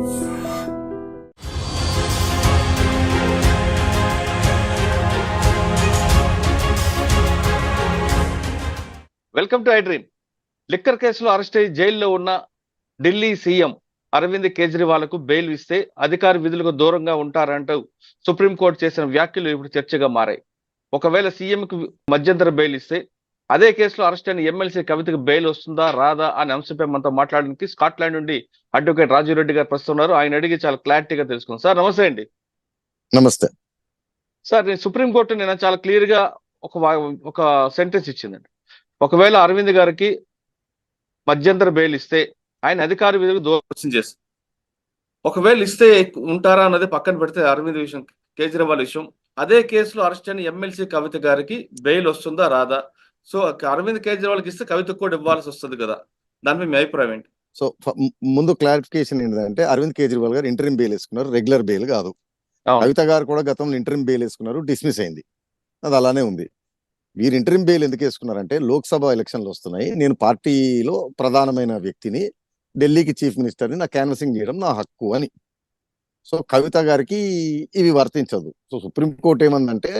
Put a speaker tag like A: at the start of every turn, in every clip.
A: Welcome to I dream. Liquor కేసులో arrest అయ్యి జైల్లో ఉన్న ఢిల్లీ సీఎం అరవింద్ కేజ్రీవాల్కు బెయిల్ ఇస్తే అధికార విధులకు దూరంగా ఉంటారంటూ సుప్రీంకోర్టు చేసిన వ్యాఖ్యలు ఇప్పుడు చర్చగా మారాయి. ఒకవేళ సీఎంకు మధ్యంతర బెయిల్ ఇస్తే అదే కేసులో అరెస్ట్ అయిన ఎమ్మెల్సీ కవితకు బెయిల్ వస్తుందా రాదా అనే అంశంపై మనతో మాట్లాడడానికి స్కాట్లాండ్ నుండి అడ్వకేట్ రాజురెడ్డి గారు ప్రస్తున్నారు ఆయన అడిగి చాలా క్లారిటీగా తెలుసుకుంది. సార్ నమస్తే అండి.
B: నమస్తే.
A: సార్ నేను సుప్రీంకోర్టు నేను చాలా క్లియర్గా ఒక ఒక సెంటెన్స్ ఇచ్చిందండి. ఒకవేళ అరవింద్ గారికి మధ్యంతర బెయిల్ ఇస్తే ఆయన అధికార విధులకు దూరం చేస్తారు. ఒకవేళ ఇస్తే ఉంటారా అన్నది పక్కన పెడితే అరవింద్ విషయం కేజ్రీవాల్ విషయం. అదే కేసులో అరెస్ట్ అయిన ఎమ్మెల్సీ కవిత గారికి బెయిల్ వస్తుందా రాదా? సో అరవింద్ కేజ్రీవాల్కి ఇస్తే కవితకు కూడా ఇవ్వాల్సి వస్తుంది కదా. దానిపై మీ అభిప్రాయం ఏంటి?
B: సో ముందు క్లారిఫికేషన్ ఏంటంటే అరవింద్ కేజ్రీవాల్ గారు ఇంటరిమ్ బెయిల్ వేసుకున్నారు రెగ్యులర్ బెయిల్ కాదు. కవిత గారు కూడా గతంలో ఇంటరిమ్ బెయిల్ వేసుకున్నారు డిస్మిస్ అయింది. అది అలానే ఉంది. వీరు ఇంటరిమ్ బెయిల్ ఎందుకు వేసుకున్నారంటే లోక్సభ ఎలక్షన్లు వస్తున్నాయి నేను పార్టీలో ప్రధానమైన వ్యక్తిని ఢిల్లీకి చీఫ్ మినిస్టర్ని నా క్యాన్వసింగ్ చేయడం నా హక్కు అని. సో కవిత గారికి ఇవి వర్తించదు. సో సుప్రీంకోర్టు ఏమందంటే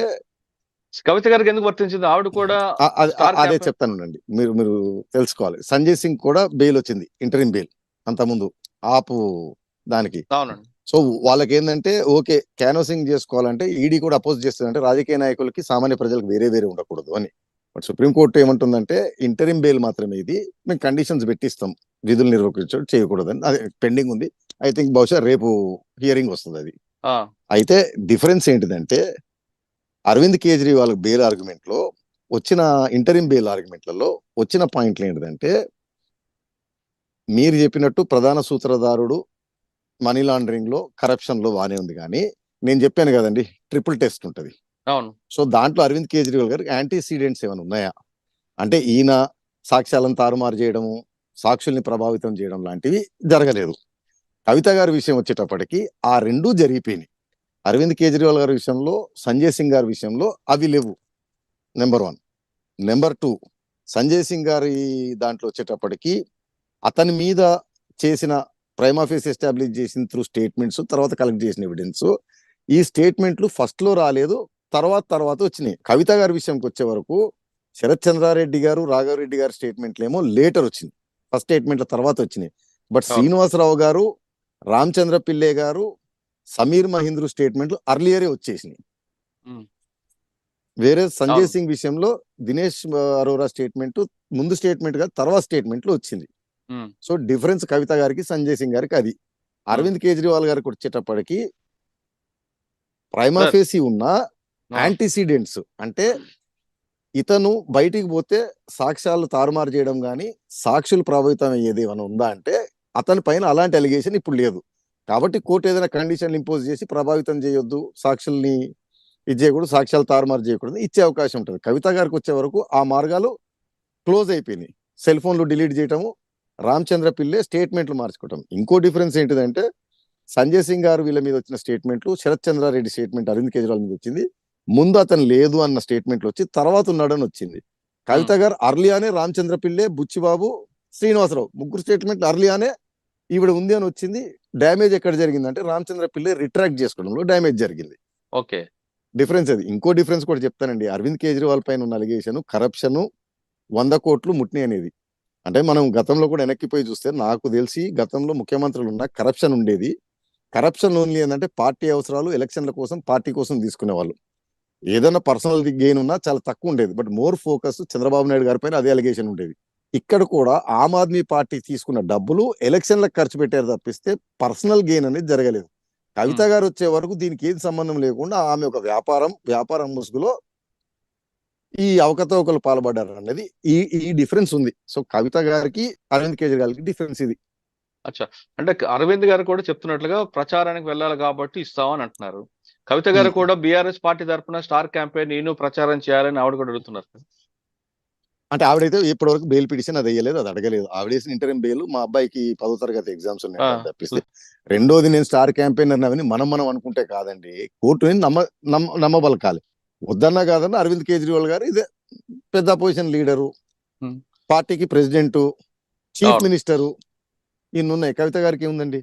A: కవిత గారికి ఎందుకు వర్తించింది? ఆవిడ కూడా
B: అది- చెప్తానండి. మీరు మీరు తెలుసుకోవాలి. సంజయ్ సింగ్ కూడా బెయిల్ వచ్చింది ఇంటరిమ్ బెయిల్ అంతకుముందు. ఆపు దానికి.
A: అవునండి.
B: సో వాళ్ళకి ఏంటంటే ఓకే క్యాన్వసింగ్ చేసుకోవాలంటే ఈడీ కూడా అపోజ్ చేస్తుందంటే రాజకీయ నాయకులకి సామాన్య ప్రజలకు వేరే వేరే ఉండకూడదు అని. బట్ సుప్రీంకోర్టు ఏమంటుందంటే ఇంటరిమ్ బెయిల్ మాత్రమే ఇది. మేము కండిషన్స్ పెట్టిస్తాం. విధులు నిర్వహించడం చేయకూడదని. అది పెండింగ్ ఉంది. ఐ థింక్ బహుశా రేపు హియరింగ్ వస్తుంది అది. అయితే డిఫరెన్స్ ఏంటిదంటే అరవింద్ కేజ్రీవాల్ బెయిల్ ఆర్గ్యుమెంట్లో వచ్చిన ఇంటరిమ్ బెయిల్ ఆర్గ్యుమెంట్లలో వచ్చిన పాయింట్లు ఏంటిదంటే మీరు చెప్పినట్టు ప్రధాన సూత్రధారుడు మనీ లాండరింగ్లో కరప్షన్లో బానే ఉంది కానీ నేను చెప్పాను కదండి ట్రిపుల్ టెస్ట్ ఉంటది.
A: అవును.
B: సో దాంట్లో అరవింద్ కేజ్రీవాల్ గారికి యాంటీసీడెంట్స్ ఏమైనా ఉన్నాయా? అంటే ఈయన సాక్ష్యాలను తారుమారు చేయడము సాక్షుల్ని ప్రభావితం చేయడం లాంటివి జరగలేదు. కవిత గారి విషయం వచ్చేటప్పటికి ఆ రెండూ జరిగిపోయినాయి. అరవింద్ కేజ్రీవాల్ గారి విషయంలో సంజయ్ సింగ్ గారి విషయంలో అవి లేవు. Number one number two Sanjay Singh గారి దాంట్లో వచ్చేటప్పటికి అతని మీద చేసిన ప్రైమాఫేస్ ఎస్టాబ్లిష్ చేసిన త్రూ స్టేట్మెంట్స్ తర్వాత కలెక్ట్ చేసిన ఎవిడెన్స్ ఈ స్టేట్మెంట్లు ఫస్ట్లో రాలేదు తర్వాత తర్వాత వచ్చినాయి. కవిత గారి విషయంకి వచ్చే వరకు శరత్ చంద్రారెడ్డి గారు రాఘవరెడ్డి గారి స్టేట్మెంట్లు ఏమో లేటర్ వచ్చింది. ఫస్ట్ స్టేట్మెంట్ల తర్వాత వచ్చినాయి. బట్. శ్రీనివాసరావు గారు రామచంద్ర పిల్లే గారు సమీర్ మహేంద్రు స్టేట్మెంట్లు అర్లియరే వచ్చేసినాయి. వేరే సంజయ్. సింగ్ విషయంలో దినేష్ అరోరా స్టేట్మెంట్ ముందు స్టేట్మెంట్గా తర్వాత స్టేట్మెంట్లో వచ్చింది. సో డిఫరెన్స్ కవిత గారికి సంజయ్ సింగ్ గారికి అది. అరవింద్ కేజ్రీవాల్ గారికి వచ్చేటప్పటికి ప్రైమాఫేసి ఉన్న యాంటీసీడెంట్స్ అంటే ఇతను బయటికి పోతే సాక్ష్యాలు తారుమారు చేయడం కానీ సాక్షులు ప్రభావితం అయ్యేది ఏమైనా ఉందా అంటే అతని పైన అలాంటి అలిగేషన్ ఇప్పుడు లేదు. కాబట్టి కోర్టు ఏదైనా కండిషన్లు ఇంపోజ్ చేసి ప్రభావితం చేయొద్దు సాక్షుల్ని ఇది చేయకూడదు సాక్ష్యాలు తారుమారు చేయకూడదు ఇచ్చే అవకాశం ఉంటుంది. కవిత గారికి వచ్చే వరకు ఆ మార్గాలు క్లోజ్ అయిపోయినాయి. సెల్ ఫోన్లు డిలీట్ చేయటము రామచంద్ర పిల్లే స్టేట్మెంట్లు మార్చుకోవటం. ఇంకో డిఫరెన్స్ ఏంటిదంటే సంజయ్ సింగ్ గారు వీళ్ళ మీద వచ్చిన స్టేట్మెంట్లు శరత్ చంద్రారెడ్డి స్టేట్మెంట్ అరవింద్ కేజ్రీవాల్ మీద వచ్చింది. ముందు అతను లేదు అన్న స్టేట్మెంట్లు వచ్చి తర్వాత ఉన్నాడని వచ్చింది. కవిత గారు అర్లియానే రామచంద్ర పిల్లే బుచ్చిబాబు శ్రీనివాసరావు ముగ్గురు స్టేట్మెంట్లు అర్లియానే ఈవిడ ఉంది అని వచ్చింది. డ్యామేజ్ ఎక్కడ జరిగిందంటే రామచంద్ర పిల్లే రిట్రాక్ట్ చేసుకోవడంలో డ్యామేజ్ జరిగింది.
A: ఓకే.
B: డిఫరెన్స్ అది. ఇంకో డిఫరెన్స్ కూడా చెప్తానండి. అరవింద్ కేజ్రీవాల్ పైన ఉన్న అలిగేషన్ కరప్షన్ వంద కోట్లు ముట్ని అనేది. అంటే మనం గతంలో కూడా వెనక్కిపోయి చూస్తే నాకు తెలిసి గతంలో ముఖ్యమంత్రులు ఉన్న కరప్షన్ ఉండేది. కరప్షన్ ఓన్లీ ఏంటంటే పార్టీ అవసరాలు ఎలక్షన్ల కోసం పార్టీ కోసం తీసుకునే వాళ్ళు ఏదైనా పర్సనల్ గెయిన్ ఉన్నా చాలా తక్కువ ఉండేది. But more focus Chandrababu Naidu గారి పైన అదే అలిగేషన్ ఉండేది. ఇక్కడ కూడా ఆమ్ ఆద్మీ పార్టీ తీసుకున్న డబ్బులు ఎలక్షన్లకు ఖర్చు పెట్టారు తప్పిస్తే పర్సనల్ గెయిన్ అనేది జరగలేదు. కవిత గారు వచ్చే వరకు దీనికి ఏది సంబంధం లేకుండా ఆమె ఒక వ్యాపారం వ్యాపారం ముసుగులో ఈ అవకతవకలు పాల్పడ్డారు అనేది ఈ ఈ డిఫరెన్స్ ఉంది. సో కవిత గారికి అరవింద్ కేజ్రీవాల్కి డిఫరెన్స్ ఇది.
A: అచ్చా. అంటే అరవింద్ గారు కూడా చెప్తున్నట్లుగా ప్రచారానికి వెళ్ళాలి కాబట్టి ఇస్తామని అంటున్నారు. కవిత గారు. కూడా బీఆర్ఎస్ పార్టీ తరపున స్టార్ క్యాంపెయిన్ నేను ప్రచారం చేయాలని ఆవిడ కూడా అడుగుతున్నారు
B: అంటే ఆవిడైతే ఇప్పటి వరకు బెయిల్ పిటిషన్ అది వేయలేదు అది అడగలేదు. ఆవిడ వేసిన ఇంటర్ఎం బెయిల్ మా అబ్బాయికి పదో తరగతి ఎగ్జామ్స్ ఉన్నాయి తప్పిస్తే. రెండోది నేను స్టార్ క్యాంపెయినర్ అవన్నీ మనం మనం అనుకుంటే కాదండి. కోర్టుని నమ్మ నమ్మ నమ్మబలకాలి. వద్దన్నా కాదన్నా అరవింద్ కేజ్రీవాల్ గారు ఇదే పెద్ద అపోజిషన్ లీడరు. పార్టీకి ప్రెసిడెంట్ చీఫ్. మినిస్టరు ఇన్ని ఉన్నాయి కవిత గారికి ఏముందండి?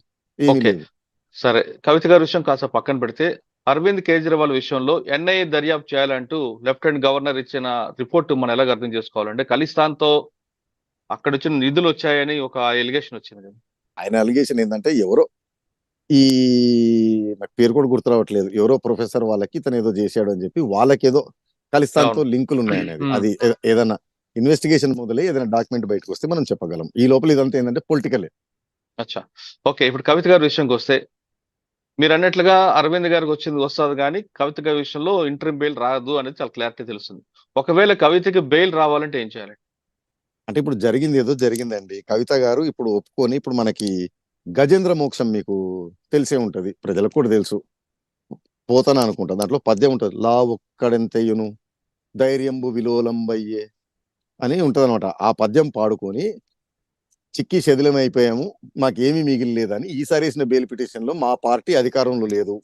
A: సరే. కవిత గారి విషయం కాస్త పక్కన పెడితే అరవింద్ కేజ్రీవాల్ విషయంలో ఎన్ఐఏ దర్యాప్తు చేయాలంటూ లెఫ్టినెంట్ గవర్నర్ ఇచ్చిన రిపోర్ట్ మనం ఎలాగ అర్థం చేసుకోవాలంటే ఖలిస్తాన్తో అక్కడ వచ్చిన నిధులు వచ్చాయని ఒక ఎలిగేషన్ వచ్చింది కదా.
B: ఆయన అలిగేషన్ ఏంటంటే ఎవరో ఈ నాకు పేరు కూడా గుర్తు రావట్లేదు. ఎవరో ప్రొఫెసర్ వాళ్ళకి ఇతను ఏదో చేశాడు అని చెప్పి వాళ్ళకేదో ఖలిస్తాన్తో లింకులు ఉన్నాయనేది. అది ఏదైనా ఇన్వెస్టిగేషన్ మొదలై ఏదైనా డాక్యుమెంట్ బయటకు వస్తే మనం చెప్పగలం. ఈ లోపల ఇదంతా ఏంటంటే పొలిటికలే
A: అచ్చా. ఓకే ఇప్పుడు కవిత గారి విషయంకి వస్తే మీరు అన్నట్లుగా అరవింద్ గారికి వచ్చింది వస్తుంది కానీ కవిత గారి విషయంలో ఇంటర్మ్ బెయిల్ రాదు అనేది చాలా క్లారిటీ తెలుస్తుంది. ఒకవేళ కవితకి బెయిల్ రావాలంటే ఏం చేయాలి?
B: అంటే ఇప్పుడు జరిగింది ఏదో జరిగిందండి. కవిత గారు ఇప్పుడు ఒప్పుకొని ఇప్పుడు మనకి గజేంద్ర మోక్షం మీకు తెలిసే ఉంటది. ప్రజలకు కూడా తెలుసు. పోతాను అనుకుంటా. దాంట్లో పద్యం ఉంటుంది. లా ఒక్కడెంతయ్యును ధైర్యంబు విలోలంబయ్యే అని ఉంటదన్నమాట. ఆ పద్యం పాడుకొని చిక్కి శదిలమైపోయాము. మాకేమీ మిగిలిలేదని ఈసారి వేసిన బెయిల్ పిటిషన్లో మా పార్టీ అధికారంలో లేదు.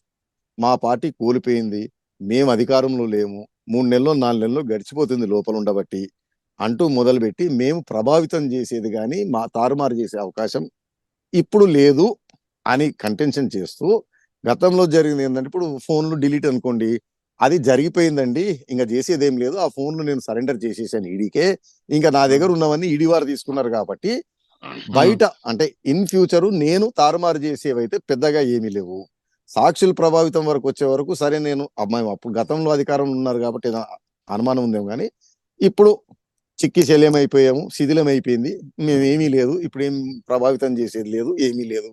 B: మా పార్టీ కోల్పోయింది. మేము అధికారంలో లేము. మూడు నెలల్లో నాలుగు నెలల్లో గడిచిపోతుంది లోపల ఉండబట్టి అంటూ మొదలుపెట్టి మేము ప్రభావితం చేసేది కానీ మా తారుమారు చేసే అవకాశం ఇప్పుడు లేదు అని కంటెన్షన్ చేస్తూ గతంలో జరిగింది ఏంటంటే ఇప్పుడు ఫోన్లు డిలీట్ అనుకోండి. అది జరిగిపోయిందండి. ఇంకా చేసేది ఏం లేదు. ఆ ఫోన్లు నేను సరెండర్ చేసేసాను ఈడీకే. ఇంకా నా దగ్గర ఉన్నవన్నీ ఈడీ వారు తీసుకున్నారు కాబట్టి బయట అంటే ఇన్ ఫ్యూచర్ నేను తారుమారు చేసేవైతే పెద్దగా ఏమీ లేవు. సాక్షులు ప్రభావితం వరకు వచ్చే వరకు సరే నేను అమ్మాయి అప్పుడు గతంలో అధికారంలో ఉన్నారు కాబట్టి అనుమానం ఉందేమో కానీ ఇప్పుడు చిక్కి శల్యం అయిపోయాము శిథిలం అయిపోయింది మేమేమీ లేదు. ఇప్పుడు ఏం ప్రభావితం చేసేది లేదు ఏమీ లేదు.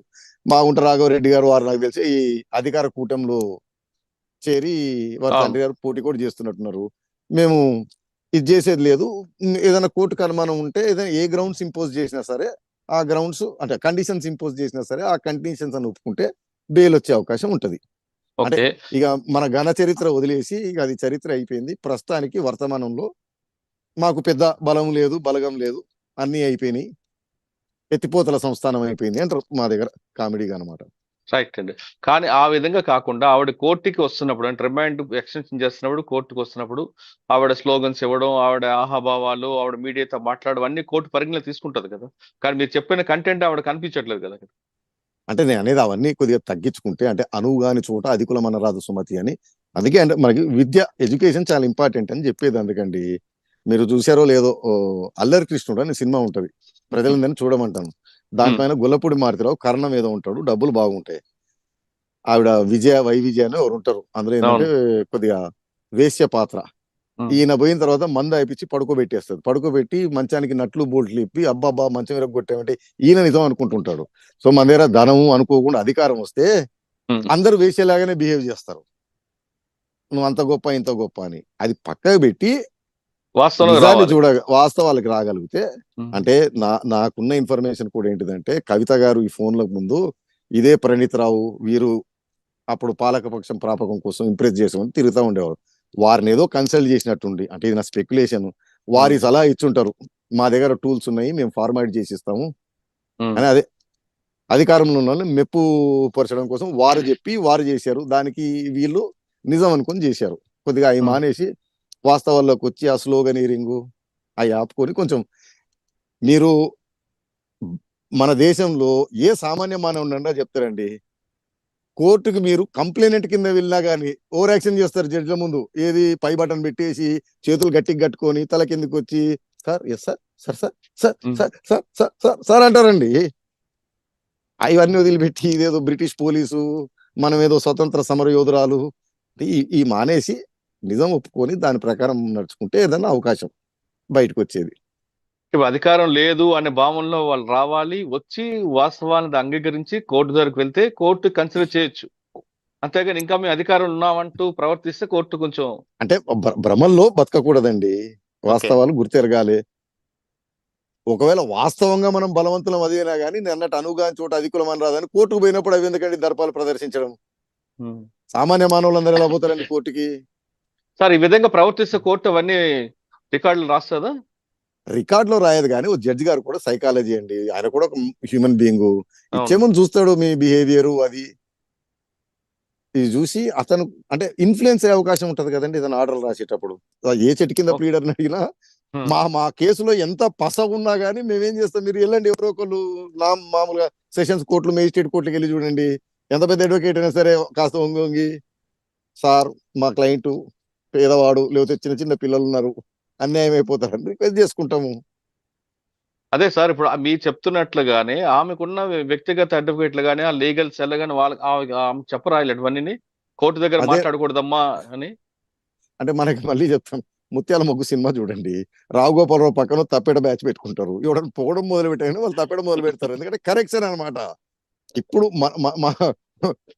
B: మా ఉంట రాఘవరెడ్డి గారు వారు నాకు తెలిసి ఈ అధికార కూటమిలో చేరి వారి. తండ్రి గారు పోటీ కూడా చేస్తున్నట్టున్నారు. మేము ఇది చేసేది లేదు. ఏదైనా కోర్టుకు అనుమానం ఉంటే ఏదైనా ఏ గ్రౌండ్స్ ఇంపోజ్ చేసినా సరే ఆ గ్రౌండ్స్ అంటే కండిషన్స్ ఇంపోజ్ చేసినా సరే ఆ కండిషన్స్ అని ఒప్పుకుంటే బెయిల్ వచ్చే అవకాశం ఉంటది.
A: ఓకే.
B: ఇక మన ఘన చరిత్ర వదిలేసి ఇక అది చరిత్ర అయిపోయింది. ప్రస్తుతానికి వర్తమానంలో మాకు పెద్ద బలం లేదు బలగం లేదు. అన్నీ అయిపోయినాయి. ఎత్తిపోతల సంస్థానం అయిపోయింది అంటారు మా దగ్గర కామెడీగా అనమాట
A: రైట్ అండి కానీ ఆ విధంగా కాకుండా ఆవిడ కోర్టుకి వస్తున్నప్పుడు అంటే రిమాండ్ ఎక్స్టెన్షన్ చేస్తున్నప్పుడు కోర్టుకి వస్తున్నప్పుడు ఆవిడ స్లోగన్స్ ఇవ్వడం ఆవిడ ఆహాభావాలు ఆవిడ మీడియాతో మాట్లాడడం అన్ని కోర్టు పరిగణలో తీసుకుంటది కదా. కానీ మీరు చెప్పిన కంటెంట్ ఆవిడ కనిపించట్లేదు కదా
B: అంటే నేను అనేది అవన్నీ కొద్దిగా తగ్గించుకుంటే అంటే అనువుగాని చోట అధికులం అనరాదు సుమతి అని. అందుకే అంటే మనకి విద్య ఎడ్యుకేషన్ చాలా ఇంపార్టెంట్ అని చెప్పేది అందుకండి. మీరు చూసారో లేదో అల్లరి కృష్ణుడు అని సినిమా ఉంటది. ప్రజలందరినీ చూడమంటాను. దాంట్లోనే గుల్లపూడి మారుతిరావు కర్ణం ఏదో ఉంటాడు డబ్బులు బాగుంటాయి. ఆవిడ విజయ వై విజయ అని ఎవరు ఉంటారు. అందులో ఏంటంటే కొద్దిగా వేశ్య పాత్ర. ఈయన పోయిన తర్వాత మంద అయిపించి పడుకోబెట్టేస్తుంది. పడుకోబెట్టి మంచానికి నట్లు బోల్ట్లు ఇప్పి అబ్బాబ్బా మంచం మీద కొట్టామంటే ఈయన నిజం అనుకుంటుంటాడు. సో మన దగ్గర ధనము అనుకోకుండా అధికారం వస్తే. అందరూ వేసేలాగానే బిహేవ్ చేస్తారు. నువ్వు అంత గొప్ప ఇంత గొప్ప అని. అది పక్కకు పెట్టి నిజాన్ని. చూడ వాస్తవాలకు రాగలిగితే. అంటే నా నాకున్న ఇన్ఫర్మేషన్ కూడా ఏంటిదంటే కవిత గారు ఈ ఫోన్లకు ముందు ఇదే ప్రణీత్ రావు వీరు అప్పుడు పాలకపక్షం ప్రాపకం కోసం ఇంప్రెస్ చేసామని తిరుగుతూ ఉండేవారు వారిని ఏదో కన్సల్ట్ చేసినట్టుండి అంటే ఇది నా స్పెక్యులేషన్ వారి. సలహా ఇచ్చుంటారు మా దగ్గర టూల్స్ ఉన్నాయి మేము ఫార్మాట్ చేసి ఇస్తాము
A: ఉమ్.
B: అని అదే అధికారంలో ఉన్న వాళ్ళని మెప్పు పరచడం కోసం వారు చెప్పి వారు చేశారు దానికి వీళ్ళు నిజం అనుకొని చేశారు కొద్దిగా అవి. మానేసి వాస్తవాల్లోకి వచ్చి ఆ స్లోగనీరింగ్ అవి ఆపుకొని కొంచెం మీరు మన దేశంలో ఏ సామాన్య మానవుడు చెప్తారండి? కోర్టుకు మీరు కంప్లైనెంట్ కింద వెళ్ళినా కానీ ఓవర్ యాక్షన్ చేస్తారు జడ్జిల ముందు. ఏది పై బటన్ పెట్టేసి చేతులు గట్టిగా కట్టుకొని తల కిందకి వచ్చి sir yes sir sir sir sir. Sir sir sir sir sir అంటారండి. ఇవన్నీ వదిలిపెట్టి ఇదేదో బ్రిటిష్ పోలీసు మనం ఏదో స్వతంత్ర సమర యోధురాలు ఈ ఈ మానేసి నిజం ఒప్పుకొని దాని ప్రకారం నడుచుకుంటే ఏదైనా అవకాశం బయటకు వచ్చేది
A: ఇప్పుడు అధికారం లేదు అనే భావనలో వాళ్ళు రావాలి వచ్చి వాస్తవాన్ని అంగీకరించి కోర్టు దగ్గరికి వెళ్తే కోర్టు కన్సిడర్ చేయొచ్చు. అంతేగాని ఇంకా మేము అధికారం ఉన్నామంటూ ప్రవర్తిస్తే కోర్టు కొంచెం
B: అంటే భ్ర- భ్రమల్లో బతకకూడదండి. వాస్తవాలు గుర్తెరగాలి. ఒకవేళ వాస్తవంగా మనం బలవంతులం అదేనా కానీ నేను అన్నట్టు అనువుగా చోట అధికులం అని రాదని కోర్టుకు పోయినప్పుడు అవి ఎందుకండి దర్పాలు ప్రదర్శించడం? సామాన్య మానవులందరూ ఎలా పోతారండి కోర్టుకి?
A: సార్ ఈ విధంగా ప్రవర్తిస్తే కోర్టు అవన్నీ రికార్డులు రాస్తుందా?
B: రికార్డ్లో రాయదు కానీ ఓ జడ్జి గారు కూడా సైకాలజీ అండి. ఆయన కూడా ఒక హ్యూమన్ బీయింగ్. ఇచ్చేమని చూస్తాడు మీ బిహేవియర్ అది. ఇది చూసి అతను అంటే ఇన్ఫ్లుయెన్స్ అయ్యే అవకాశం ఉంటది కదండి ఇతను ఆర్డర్ రాసేటప్పుడు. ఏ చెట్టు కింద. ప్లీడర్ అడిగినా. మా మా కేసులో ఎంత పస ఉన్నా కానీ మేమేం చేస్తాం? మీరు వెళ్ళండి ఎవరో ఒకళ్ళు నా మామూలుగా సెషన్స్ కోర్టులు మేజిస్ట్రేట్ కోర్టుకి వెళ్ళి చూడండి. ఎంత పెద్ద అడ్వకేట్ అయినా సరే కాస్త వంగి వంగి సార్ మా క్లయింట్ పేదవాడు లేకపోతే చిన్న చిన్న పిల్లలు ఉన్నారు అన్యాయం అయిపోతారని రిక్వెస్ట్ చేసుకుంటాము.
A: అదే సార్ ఇప్పుడు మీ చెప్తున్నట్లుగానే ఆమెకున్న వ్యక్తిగత అడ్వకేట్లు గానీ ఆ లీగల్ సెల్ గానీ వాళ్ళకి ఆమె చెప్పరాయలు ఇవన్నీ కోర్టు దగ్గర మాట్లాడకూడదమ్మా అని.
B: అంటే మనకి మళ్ళీ చెప్తాను ముత్యాల మొగ్గు సినిమా చూడండి. రావు గోపాలరావు పక్కన తప్పేట బ్యాచ్ పెట్టుకుంటారు. ఎవడన్నా పొగడం మొదలు పెట్టగానే వాళ్ళు తప్పేట మొదలు పెడతారు ఎందుకంటే కరెక్షన్ అన్నమాట. ఇప్పుడు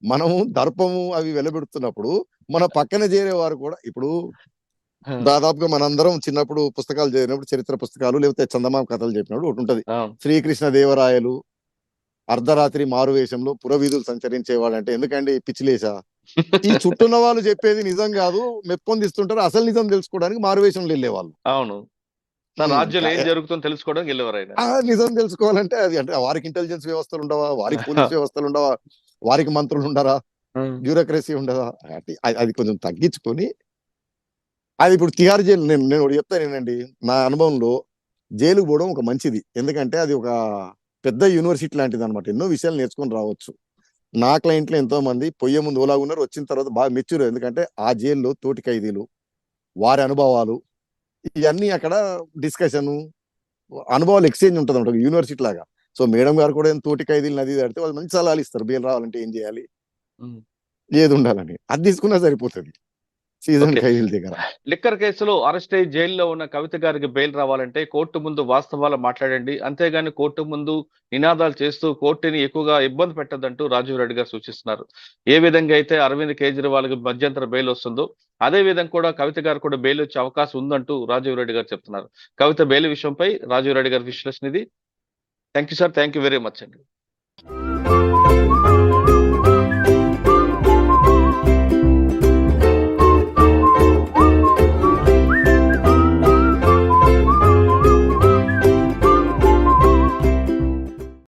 B: మనము దర్పము అవి వెలబెడుతున్నప్పుడు మన పక్కన చేరే వారు కూడా ఇప్పుడు దాదాపుగా మనందరం చిన్నప్పుడు పుస్తకాలు చదివినప్పుడు చరిత్ర పుస్తకాలు లేకపోతే చందమామ కథలు చెప్పినప్పుడు ఒకటి ఉంటది. శ్రీకృష్ణ దేవరాయలు అర్ధరాత్రి మారువేషంలో పురవీధులు సంచరించేవాడు అంటే ఎందుకండి పిచ్చిలేసా? ఈ చుట్టూన్న వాళ్ళు చెప్పేది నిజం కాదు మెప్పొందిస్తుంటారు అసలు నిజం తెలుసుకోవడానికి మారువేషంలో వెళ్ళేవాళ్ళు.
A: అవును. రాజ్యంలో ఏం జరుగుతుందో తెలుసుకోవడానికి వెళ్ళేవారు
B: నిజం తెలుసుకోవాలంటే అది అంటే వారికి ఇంటెలిజెన్స్ వ్యవస్థలు ఉండవా? వారికి పోలీస్ వ్యవస్థలు ఉండవా? వారికి మంత్రులు ఉండరా? బ్యూరోక్రసీ ఉండదా? అది- కొంచెం తగ్గించుకొని అది ఇప్పుడు తిహార్ జైలు నేను నేను ఒకటి చెప్తాను ఏంటండి నా అనుభవంలో జైలుకు పోవడం ఒక మంచిది. ఎందుకంటే అది ఒక పెద్ద యూనివర్సిటీ లాంటిది అనమాట ఎన్నో విషయాలు నేర్చుకొని రావచ్చు. నా క్లయింట్లు ఎంతో మంది పొయ్యే ముందు ఓలా ఉన్నారు వచ్చిన తర్వాత బాగా మెచ్యూర్ ఎందుకంటే ఆ జైల్లో తోటి ఖైదీలు వారి అనుభవాలు ఇవన్నీ అక్కడ డిస్కషన్ అనుభవాలు ఎక్స్చేంజ్ ఉంటుంది అనమాట యూనివర్సిటీ లాగా. సో మేడం గారు కూడా తోటి ఖైదీలు నది దాడితే వాళ్ళు మంచి సలహాలు ఇస్తారు. బెయిల్ రావాలంటే ఏం చేయాలి. ఏది ఉండాలని. అది తీసుకున్నా సరిపోతుంది. సీజన్. ఖైదీల దగ్గర.
A: లిక్కర్ కేసులో అరెస్ట్ అయ్యి జైల్లో ఉన్న కవిత గారికి బెయిల్ రావాలంటే కోర్టు ముందు వాస్తవాలు మాట్లాడండి. అంతేగాని కోర్టు ముందు నినాదాలు చేస్తూ కోర్టుని ఎక్కువగా ఇబ్బంది పెట్టద్దంటూ రాజీవ్ రెడ్డి గారు సూచిస్తున్నారు. ఏ విధంగా అయితే అరవింద్ కేజ్రీవాల్కి మధ్యంతర బెయిల్ వస్తుందో అదే విధంగా కూడా కవిత గారు కూడా బెయిల్ వచ్చే అవకాశం ఉందంటూ రాజీవ్ రెడ్డి గారు చెప్తున్నారు. కవిత బెయిల్ విషయంపై రాజీవ్ రెడ్డి గారి విశ్లేషణ ఇది. Thank you sir thank you very much అండి.